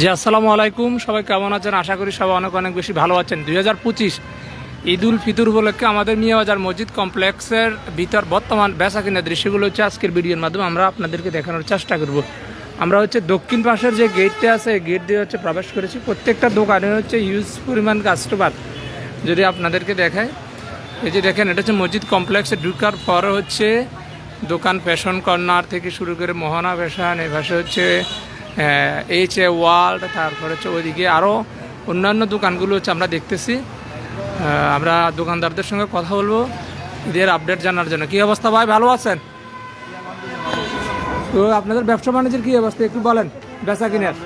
জি, আসসালামু আলাইকুম। সবাই কেমন আছেন? আশা করি সবাই অনেক অনেক বেশি ভালো আছেন। দুই হাজার পঁচিশ ঈদ উল ফিতর উপলক্ষে আমাদের মিয়াবাজার মসজিদ কমপ্লেক্সের ভিতর বর্তমান বেচা কিনা দৃশ্যগুলো হচ্ছে আজকের ভিডিওর মাধ্যমে আমরা আপনাদেরকে দেখানোর চেষ্টা করব। আমরা হচ্ছে দক্ষিণ পাশের যে গেটটা আছে গেট দিয়ে হচ্ছে প্রবেশ করেছি। প্রত্যেকটা দোকানে হচ্ছে ইউজ পরিমাণ কাস্টমার যদি আপনাদেরকে দেখায় এই যে দেখেন, এটা হচ্ছে মসজিদ কমপ্লেক্সে ঢুকার পর হচ্ছে দোকান ফ্যাশন কর্নার থেকে শুরু করে মোহনা ফ্যাশন এই পাশে হচ্ছে এইচ এ ওয়ার্ল্ড তারপর হচ্ছে ওইদিকে আরও অন্যান্য দোকানগুলো হচ্ছে আমরা দেখতেছি। আমরা দোকানদারদের সঙ্গে কথা বলব ঈদের আপডেট জানার জন্য। কী অবস্থা ভাই ভালো আছেন? তো আপনাদের ব্যবসা বাণিজ্যের কী অবস্থা একটু বলেন বেচা কিনার।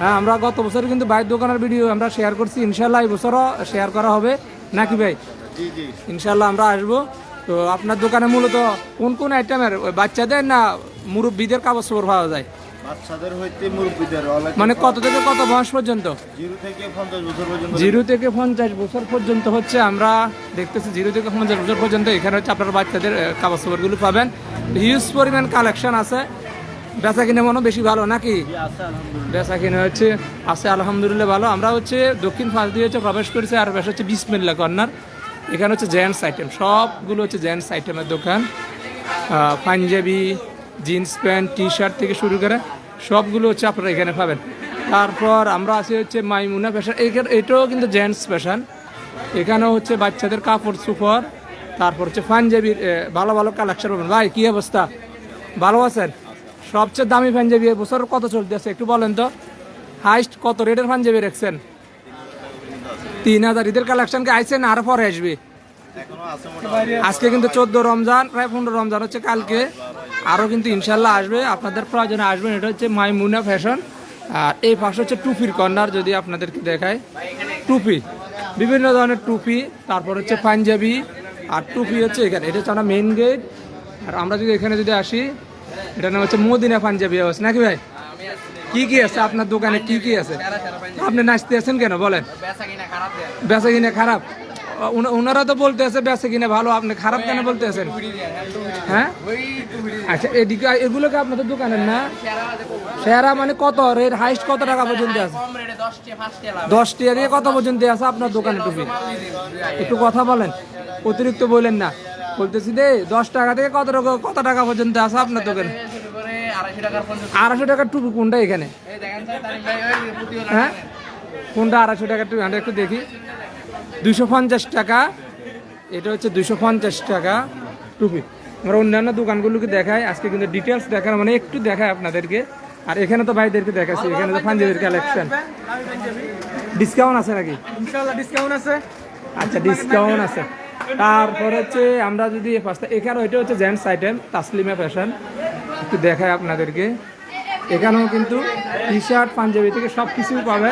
হ্যাঁ আমরা গত বছর কিন্তু বাইর দোকানের ভিডিও আমরা শেয়ার করছি ইনশাল্লাহ এই বছরও শেয়ার করা হবে। নাকি ভাই? ইনশাল্লাহ আমরা আসব। তো আপনার দোকানে মূলত কোন কোন আইটেমের ওই বাচ্চাদের না মুরব্বীদের কাগজ খবর পাওয়া যায়? বাচ্চাদের হইতে মুরব্বীদের মানে কত থেকে কত বয়স পর্যন্ত? জিরো থেকে পঞ্চাশ বছর পর্যন্ত জিরো থেকে পঞ্চাশ বছর পর্যন্ত হচ্ছে আমরা দেখতেছি জিরো থেকে পঞ্চাশ বছর পর্যন্ত এখানে হচ্ছে আপনার বাচ্চাদের কাগজ খবরগুলো পাবেন। হিউজ পরিমাণ কালেকশন আছে। বেচা কিনে মনে বেশি ভালো নাকি? বেচা কিনে হচ্ছে আছে আলহামদুলিল্লাহ ভালো। আমরা হচ্ছে দক্ষিণ ফাঁস দিয়ে হচ্ছে প্রবেশ করেছি আর বেশ হচ্ছে বিসমিল্লা কর্নার। এখানে হচ্ছে জেন্টস আইটেম সবগুলো হচ্ছে জেন্টস আইটেমের দোকান। Punjabi jeans pant T shirt থেকে শুরু করে সবগুলো হচ্ছে আপনারা এখানে পাবেন। তারপর আমরা আছি হচ্ছে মাইমুনা ফ্যাশন। এখানে এটাও কিন্তু জেন্টস ফ্যাশন এখানেও হচ্ছে বাচ্চাদের কাপড় সুপর। তারপর হচ্ছে পাঞ্জাবির ভালো ভালো কালেকশন পাবেন। ভাই, কী অবস্থা? ভালো আছেন? সবচেয়ে দামি পাঞ্জাবি এবছর কত চলতেছে একটু বলেন তো। হাইস্ট কত রেটের পাঞ্জাবি রাখছেন? তিন হাজার ঈদের কালেকশন কি আইসেন আর পরে আসবে? আছে আজকে কিন্তু চোদ্দ রমজান প্রায় পনেরো রমজান হচ্ছে কালকে। আরও কিন্তু ইনশাল্লাহ আসবে আপনাদের প্রয়োজনে আসবেন এটা হচ্ছে মাইমুনা ফ্যাশন। আর এই পাশে হচ্ছে টুপির কর্নার যদি আপনাদেরকে দেখায় টুপি বিভিন্ন ধরনের টুপি তারপর হচ্ছে পাঞ্জাবি আর টুপি হচ্ছে এখানে এটা হচ্ছে আমরা মেন গেট আর আমরা যদি এখানে যদি আসি এটা নাম হচ্ছে মদিনা পাঞ্জাবি হাউস নাকি ভাই? কি কি আছে আপনার দোকানে কি কি আছে? আপনি নাচতে আছেন কেন বলেন। বেচা কিনে খারাপ? ওনারা তো বলতে আছে বেচা কিনে ভালো, আপনি খারাপ কেন বলতে আছেন হ্যাঁ? আচ্ছা এদিকে এগুলোকে আপনাদের দোকানের না? সেরা মানে কত? রেট হাইস্ট কত টাকা পর্যন্ত আছে? দশ টাকা দিয়ে কত পর্যন্ত আছে আপনার দোকানে টুপি? একটু কথা বলেন। অতিরিক্ত বললেন না। বলতেছি, দে, দশ টাকা থেকে কত টাকা কত টাকা পর্যন্ত আছে আপনার দোকানে? আড়াইশো টাকার টুপি কোনটা এখানে? হ্যাঁ? কোনটা আড়াইশো টাকার টুপি? আমরা একটু দেখি। দুইশো পঞ্চাশ টাকা। এটা হচ্ছে দুইশো পঞ্চাশ টাকা টুপি। আমরা অন্যান্য দোকানগুলোকে দেখাই আজকে কিন্তু ডিটেলস দেখার মানে একটু দেখায় আপনাদেরকে। আর এখানে তো ভাইদেরকে দেখাচ্ছি এখানে তো পাঞ্জাবির কালেকশন ডিসকাউন্ট আছে নাকি? ইনশাআল্লাহ ডিসকাউন্ট আছে। আচ্ছা ডিসকাউন্ট আছে। তারপর হচ্ছে আমরা যদি পাঁচটা এখানে ওইটা হচ্ছে জেন্টস আইটেম তাসলিমা ফ্যাশন একটু দেখায় আপনাদেরকে। এখানেও কিন্তু টি শার্ট পাঞ্জাবি থেকে সব কিছুই পাবে।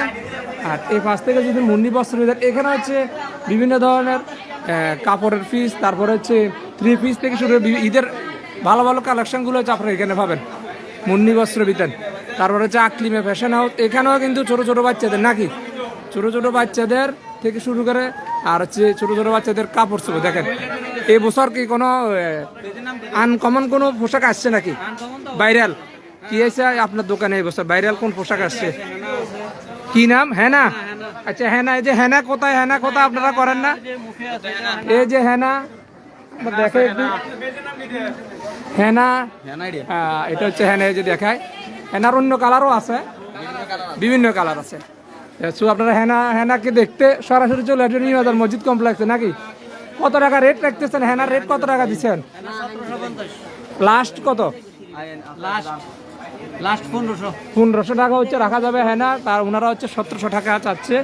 আর এই পাশ থেকে যদি মুন্নি বস্ত্র এখানে হচ্ছে বিভিন্ন ধরনের কাপড়ের পিস তারপর হচ্ছে থ্রি পিস থেকে শুরু ঈদের ভালো ভালো কালেকশনগুলো হচ্ছে আপনারা এখানে পাবেন। মুন্নি বস্ত্র বিতান তারপর হচ্ছে আকলিমে ফ্যাশন হাউস এখানেও কিন্তু ছোট ছোট বাচ্চাদের নাকি? ছোট ছোট বাচ্চাদের থেকে শুরু করে আর হচ্ছে ছোট ছোট বাচ্চাদের কাপড় চোপড় দেখেন। এই বছর কি কোনো আনকমন কোনো পোশাক আসছে নাকি? ভাইরাল কি আছে আপনার দোকানে এই বছর? ভাইরাল কোন পোশাক আসছে? কি নাম? হেনা? আচ্ছা হেনা এই যে হেনা কোথায়? হেনা কোথায়? আপনারা করেন না। এই যে হেনা দেখে একটু। হেনা আহ, এটা হচ্ছে হেনা এই যে দেখায় হেনার অন্য কালারও আছে। বিভিন্ন কালার আছে। সো আপনারা হেনা হেনাকে দেখতে সরাসরি চলে আসবেন নিউ বাজার মসজিদ কমপ্লেক্সে নাকি? কত টাকা রেট রাখতেছেন? হেনার রেট কত টাকা দিচ্ছেন? লাস্ট কত? লাস্ট লাস্ট পনেরোশো। টাকা হচ্ছে রাখা যাবে হেনা তার ওনারা হচ্ছে সতেরোশো টাকা চাচ্ছে।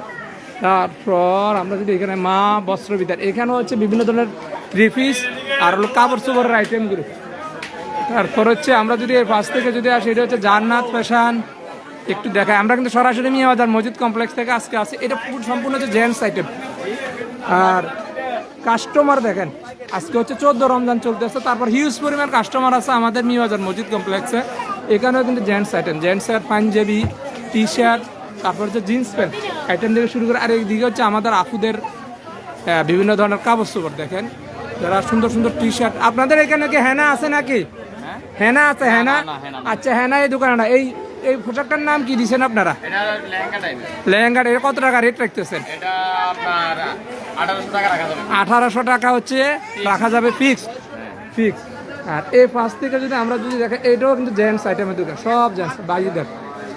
তারপর আমরা যদি এখানে মা, বস্ত্র, বিদ্যার এখানে হচ্ছে বিভিন্ন ধরনের থ্রি পিস আর হলো কাপড় চোপড়ের আইটেমগুলো তারপর হচ্ছে আমরা যদি এর পাশ থেকে যদি আসি, এটা হচ্ছে জান্নাত ফ্যাশন একটু দেখাই, আমরা কিন্তু সরাসরি মিয়া বাজার মসজিদ কমপ্লেক্স থেকে আজকে আসি। এটা পুরো সম্পূর্ণ হচ্ছে জেন্টস আইটেম আর কাস্টমার দেখেন, আজকে হচ্ছে চোদ্দ রমজান চলতেছে। তারপর হিউজ পরিমাণ কাস্টমার আছে আমাদের মিয়া বাজার মসজিদ কমপ্লেক্সে এখানেও কিন্তু gents item gents shirt punjabi T shirt তারপর হচ্ছে জিন্স প্যান্ট আইটেম থেকে শুরু করে আর এইদিকে হচ্ছে আমাদের আপুদের বিভিন্ন ধরনের কাপড় চোপড় দেখেন। যারা সুন্দর সুন্দর টি শার্ট আপনাদের এখানে কি হেনা আছে নাকি? হেনা আছে হেনা? আচ্ছা হেনা এই দোকানে না। এই এই পোশাকটার নাম কি দিছেন আপনারা? লেহেঙ্গা এটা কত টাকা রেট রাখতেছেন? আঠারোশো টাকা আঠারোশো টাকা হচ্ছে রাখা যাবে ফিক্স ফিক্স আর এই পাশ থেকে যদি আমরা যদি দেখেন এটাও কিন্তু জেন্টস আইটেমের দোকান সব জেন্টস বাজিদের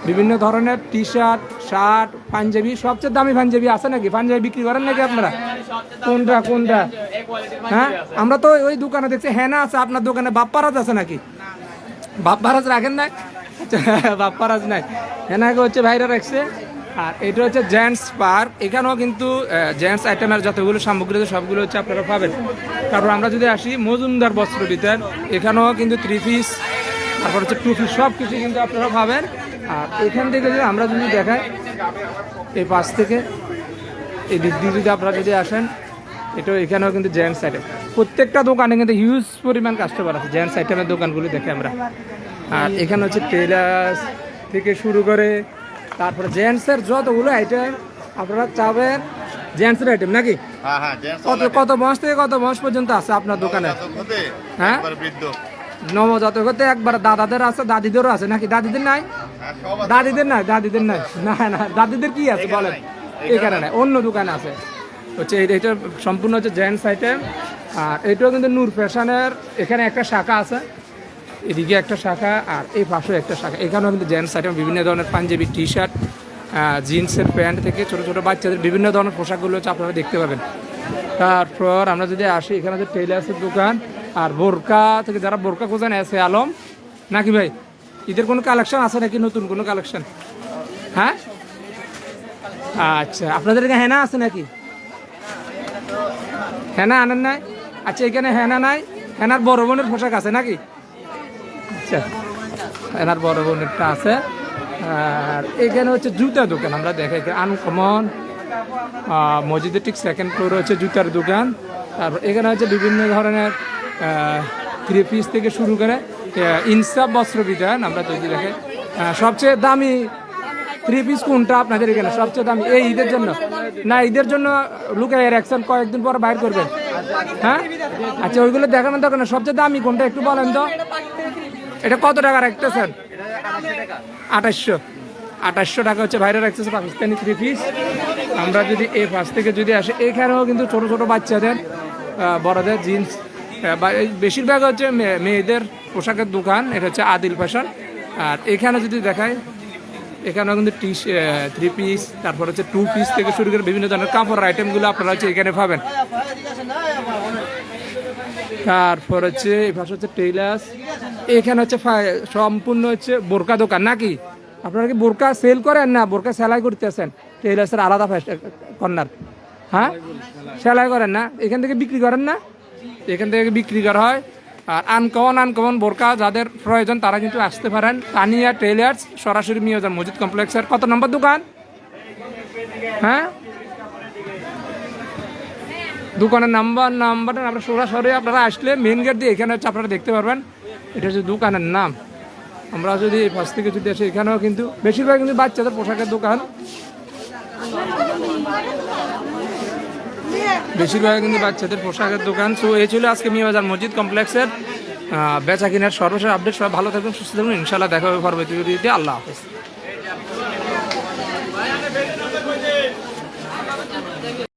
বিভিন্ন ধরনের টি শার্ট শার্ট পাঞ্জাবি সবচেয়ে দামি পাঞ্জাবি আছে নাকি? পাঞ্জাবি বিক্রি করেন নাকি আপনারা? কোনটা কোনটা? হ্যাঁ? আমরা তো ওই দোকানে দেখছি হেনা আছে আপনার দোকানে বাপ্পারাজ আছে নাকি? বাপ্পারাজ রাখেন না আচ্ছা, বাপ্পারাজ নাই। হেনাকে হচ্ছে ভাইরা রাখছে। আর এটা হচ্ছে জেন্টস পার্ক এখানেও কিন্তু জেন্টস আইটেমের যতগুলো সামগ্রী সবগুলো হচ্ছে আপনারা পাবেন। তারপর আমরা যদি আসি মজুমদার বস্ত্র বিতান এখানেও কিন্তু থ্রি পিস তারপর হচ্ছে টু পিস সব কিছু কিন্তু আপনারা পাবেন। আর এখান থেকে যদি আমরা যদি দেখাই, এই পাশ থেকে, এই দিক দিয়ে যদি আপনারা যদি আসেন এটা এখানেও কিন্তু জেন্টস আইটেম প্রত্যেকটা দোকানে কিন্তু হিউজ পরিমাণ কাস্টমার আছে জেন্টস আইটেমের দোকানগুলো দেখে আমরা। আর এখানে হচ্ছে টেলার্স থেকে শুরু করে তারপরে জেন্টসের যতগুলো আইটেম আপনারা চাবেন জেন্টসের আইটেম নাকি? হ্যাঁ হ্যাঁ কত কত বয়স থেকে কত বয়স পর্যন্ত আছে আপনার দোকানে? হ্যাঁ? নবজাতক হতে একবার দাদাদের আছে দাদিদেরও আছে নাকি? দাদিদের নাই? হ্যাঁ। দাদিদের নাই দাদিদের নাই। না না দাদিদের কি আছে বলেন? এখানে নাই। অন্য দোকানে আছে। হচ্ছে এটা সম্পূর্ণ হচ্ছে জেন্টস আইটেম আর এটাও কিন্তু নূর ফ্যাশনের এখানে একটা শাখা আছে। এদিকে একটা শাখা আর এই পাশেও একটা শাখা। এখানেও কিন্তু জেন্টস আইটেম বিভিন্ন ধরনের পাঞ্জাবি টি শার্ট জিন্সের প্যান্ট থেকে ছোটো ছোটো বাচ্চাদের বিভিন্ন ধরনের পোশাকগুলো হচ্ছে আপনারা দেখতে পাবেন। তারপর আমরা যদি আসি, এখানে হচ্ছে টেইলার্সের দোকান আর বোরকা থেকে যারা বোরকা খোঁজেন আছে আলম। নাকি ভাই? ঈদের কোনো কালেকশন আছে নাকি নতুন কোনো কালেকশন হ্যাঁ? আচ্ছা আপনাদের এখানে হেনা আছে নাকি? হেনা আনেন নাই? আচ্ছা এখানে হেনা নাই? হেনার বড় বোনের পোশাক আছে নাকি? আচ্ছা হেনার বড় বোনেরটা আছে। আর এখানে হচ্ছে জুতা দোকান, আমরা দেখাই আনকমন মসজিদের ঠিক সেকেন্ড ফ্লোরে হচ্ছে জুতার দোকান। তারপর এখানে হচ্ছে বিভিন্ন ধরনের থ্রি পিস থেকে শুরু করে ইনসাফ বস্ত্র বিধান আমরা তৈরি দেখে। সবচেয়ে দামি থ্রি পিস কোনটা আপনাদের এখানে? সবচেয়ে দামি, এই ঈদের জন্য? না, ঈদের জন্য লুকাই রাখছেন কয়েকদিন পর বাইর করবেন। হ্যাঁ? আচ্ছা ওইগুলো দেখানোর দরকার না। সবচেয়ে দামি কোনটা একটু বলেন তো। এটা কত টাকা রাখতেছেন? আঠাশশো। আঠাশশো টাকা হচ্ছে বাইরে রাখতেছে পাকিস্তানি থ্রি পিস আমরা যদি এই পাশ থেকে যদি আসি, এখানেও কিন্তু ছোট ছোট বাচ্চাদের বড়দের জিন্স বেশিরভাগ হচ্ছে মেয়েদের পোশাকের দোকান, এটা হচ্ছে আদিল ফ্যাশন আর এখানে যদি দেখায় এখানেও কিন্তু টি থ্রি পিস তারপর হচ্ছে টু পিস থেকে শুরু করে বিভিন্ন ধরনের কাপড়ের আইটেমগুলো আপনারা হচ্ছে এখানে পাবেন। তারপর হচ্ছে এই পাশে হচ্ছে টেইলার্স এখানে হচ্ছে সম্পূর্ণ হচ্ছে বোরকা দোকান নাকি? আপনারা কি বোরকা সেল করেন না? বোরকা সেলাই করতেছেন? টেইলার্সের আলাদা কর্নার। হ্যাঁ? সেলাই করেন না? এখান থেকে বিক্রি করেন না? এখান থেকে বিক্রি করা হয়। আর আনকমন আনকমন বোরকা যাদের প্রয়োজন, তারা কিন্তু আসতে পারেন। তানিয়া টেইলার্স সরাসরি মিয়াজান মসজিদ কমপ্লেক্সের। কত নম্বর দোকান? হ্যাঁ? দোকানের নাম্বার, নাম্বারটা আপনারা সরাসরি আপনারা আসলে মেন গেট দিয়ে এখানে হচ্ছে আপনারা দেখতে পারবেন। এটা হচ্ছে দোকানের নাম। আমরা যদি এই পাশ থেকে যদি আসি, এখানেও কিন্তু বেশিরভাগ কিন্তু বাচ্চাদের পোশাকের দোকান। বেশিরভাগ কিন্তু বাচ্চাদের পোশাকের দোকান। সো এই ছিল আজকে মিয়াবাজার মসজিদ কমপ্লেক্সের বেচা কিনার সর্বশেষ আপডেট। সবাই ভালো থাকবেন, সুস্থ থাকবেন। ইনশাল্লাহ দেখা হবে পরবর্তী আল্লাহ হাফেজ।